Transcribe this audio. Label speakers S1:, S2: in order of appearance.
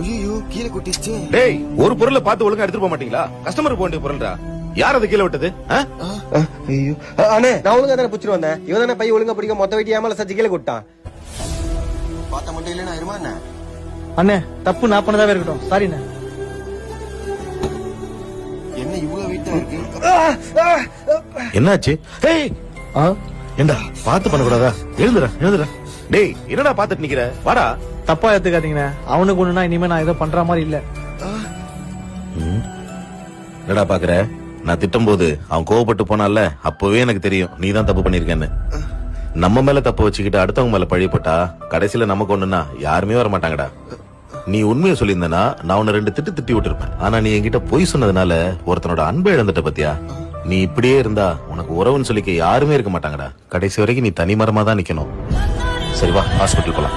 S1: ஐயோ கீழே கொட்டிச்சு
S2: டேய் ஒரு பொருளை பார்த்து ஒழுங்கா எடுத்துட்டு போக மாட்டீங்களா? கஸ்டமர் போக வேண்டிய பொருள்டா. யார் அது கீழே விட்டது?
S1: ஐயோ அண்ணே நான் ஒழுங்கா தானே புடிச்சிட்டு வந்தேன். இவன் தானே பை ஒழுங்கா பிடிக்க மொத்த வெட்டி ஏமால சச்சி கீழே கொட்டான். பார்த்த மட்டும் இல்லைன்னா இருமா என்ன
S3: அண்ணே தப்பு நான் பண்ணதாவே இருக்கட்டும். சாரிண்ணே
S1: என்ன இவ்வளவு வெயிட்டா இருக்கு?
S2: என்னாச்சு? ஏய்
S3: ஆ?
S2: ஏண்டா பார்த்து பண்ணக்கூடாதா? எழுந்துடா எழுந்துடா டேய் என்னடா பார்த்துட்டு நிக்கிற? வாடா.
S3: தப்பா எடுத்துக்காதீங்கண்ணே. அவனுக்கு ஒண்ணுனா இனிமே நான் ஏதோ பண்ற மாதிரி இல்ல.
S2: என்னடா பாக்குற நான் திட்டும் போது அவன் கோவப்பட்டு போனால அப்பவே எனக்கு தெரியும். நீ தான் தப்பு பண்ணிருக்கேன்னு. நம்ம மேல தப்பு வச்சுக்கிட்டு அடுத்தவங்க மேல பழி போட்டா கடைசியில நமக்கு ஒண்ணுன்னா யாருமே வர மாட்டாங்கடா. நீ உண்மையை சொல்லியிருந்தனா நான் உன்னை ரெண்டு திட்டு திட்டி விட்டுருப்பேன். ஆனா நீ என்கிட்ட பொய் சொன்னதுனால ஒருத்தனோட அன்பை இழந்துட்ட பத்தியா? நீ இப்படியே இருந்தா உனக்கு உறவுன்னு சொல்லிக்க யாருமே இருக்க மாட்டாங்கடா. கடைசி வரைக்கும் நீ தனிமரமா தான் நிக்கணும். சரி வா ஹாஸ்பிட்டல் போலாம்.